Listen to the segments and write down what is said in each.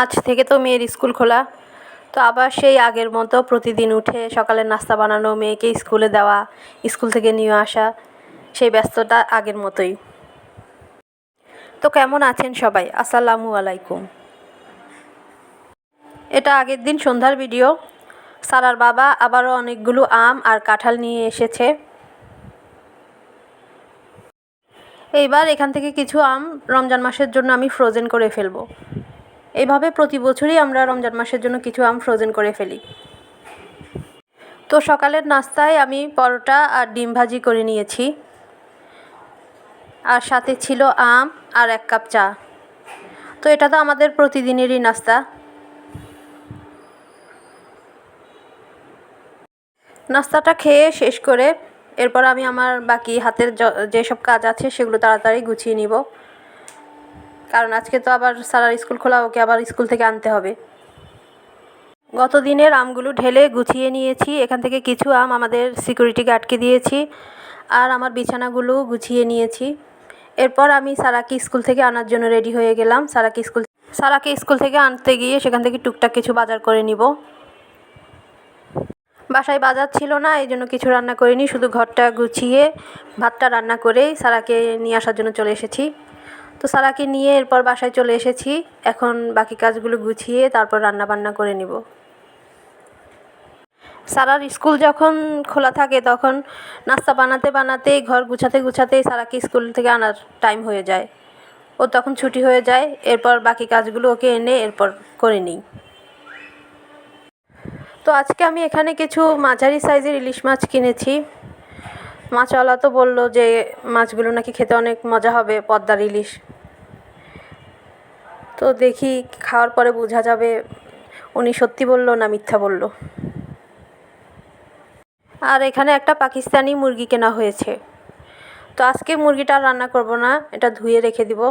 আজ থেকে তো মেয়ের স্কুল খোলা। তো আবার সেই আগের মতো প্রতিদিন উঠে সকালের নাস্তা বানানো, মেয়েকে স্কুলে দেওয়া, স্কুল থেকে নিয়ে আসা, সেই ব্যস্ততা আগের মতোই। তো কেমন আছেন সবাই? আসসালামু আলাইকুম। এটা আগের দিন সন্ধ্যার ভিডিও। সারার বাবা আবারও অনেকগুলো আম আর কাঁঠাল নিয়ে এসেছে। এইবার এখান থেকে কিছু আম রমজান মাসের জন্য আমি ফ্রোজেন করে ফেলব। এইভাবে প্রতি বছরই আমরা রমজান মাসের জন্য কিছু আম ফ্রোজেন করে ফেলি। তো সকালের নাস্তায় আমি পরোটা আর ডিম ভাজি করে নিয়েছি। আর সাথে ছিল আম আর এক কাপ চা। তো এটা তো আমাদের প্রতিদিনেরই নাস্তা। নাস্তাটা খেয়ে শেষ করে এরপর আমি আমার বাকি হাতের যেসব কাজ আছে সেগুলো তাড়াতাড়ি গুছিয়ে নিব। কারণ আজকে তো আবার সারার স্কুল খোলা, ওকে আবার স্কুল থেকে আনতে হবে। গত দিনের আমগুলো ঢেলে গুছিয়ে নিয়েছি। এখান থেকে কিছু আম আমাদের সিকিউরিটি গার্ডকে দিয়েছি আর আমার বিছানাগুলো গুছিয়ে নিয়েছি। এরপর আমি সারাকে স্কুল থেকে আনার জন্য রেডি হয়ে গেলাম। সারাকে স্কুল সারাকে স্কুল থেকে আনতে গিয়ে সেখান থেকে টুকটাক কিছু বাজার করে নিব। বাসায় বাজার ছিল না, এই জন্য কিছু রান্না করিনি। শুধু ঘরটা গুছিয়ে ভাতটা রান্না করেই সারাকে নিয়ে আসার জন্য চলে এসেছি। তো সারাকে নিয়ে এরপর বাসায় চলে এসেছি। এখন বাকি কাজগুলো গুছিয়ে তারপর রান্না বান্না করে নিব। সারার স্কুল যখন খোলা থাকে তখন নাস্তা বানাতে বানাতে, ঘর গুছাতে গুছাতে সারাকে স্কুল থেকে আনার টাইম হয়ে যায়। ও তখন ছুটি হয়ে যায়, এরপর বাকি কাজগুলো ওকে এনে এরপর করে নিই। তো আজকে আমি এখানে কিছু মাঝারি সাইজের ইলিশ মাছ কিনেছি। মাছওয়ালা তো বলল যে মাছগুলো নাকি খেতে অনেক মজা হবে, পদ্মার ইলিশ। তো দেখি খাওয়ার পরে বোঝা যাবে উনি সত্যি বলল না মিথ্যা বলল। আর এখানে একটা পাকিস্তানি মুরগি কেনা হয়েছে। তো আজকে মুরগিটা রান্না করব না, এটা ধুয়ে রেখে দিব।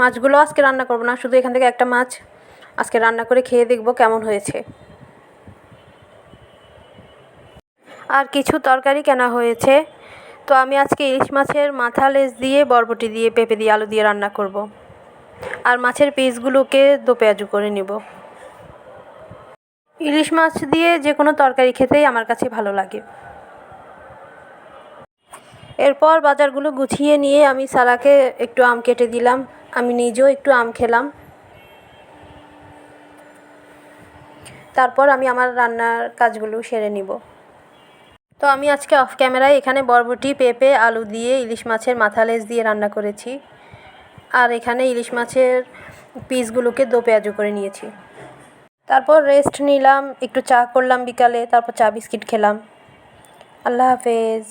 মাছগুলো আজকে রান্না করব না, শুধু এখান থেকে একটা মাছ আজকে রান্না করে খেয়ে দেখব কেমন হয়েছে। আর কিছু তরকারি কেনা হয়েছে। তো আমি আজকে ইলিশ মাছের মাথা লেজ দিয়ে, বরবটি দিয়ে, পেঁপে দিয়ে, আলু দিয়ে রান্না করব। আর মাছের পিসগুলোকে দো পেঁয়াজু করে নেব। ইলিশ মাছ দিয়ে যে কোনো তরকারি খেতেই আমার কাছে ভালো লাগে। এরপর বাজারগুলো গুছিয়ে নিয়ে আমি সারাকে একটু আম কেটে দিলাম। আমি নিজেও একটু আম খেলাম। তারপর আমি আমার রান্নার কাজগুলো সেরে নিব। তো আমি আজকে অফ ক্যামেরায় এখানে বরবটি, পেঁপে, আলু দিয়ে ইলিশ মাছের মাথা লেজ দিয়ে রান্না করেছি। আর এখানে ইলিশ মাছের পিসগুলোকে দো পেঁয়াজু করে নিয়েছি। তারপর রেস্ট নিলাম, একটু চা করলাম বিকালে, তারপর চা বিস্কিট খেলাম। আল্লাহ হাফেজ।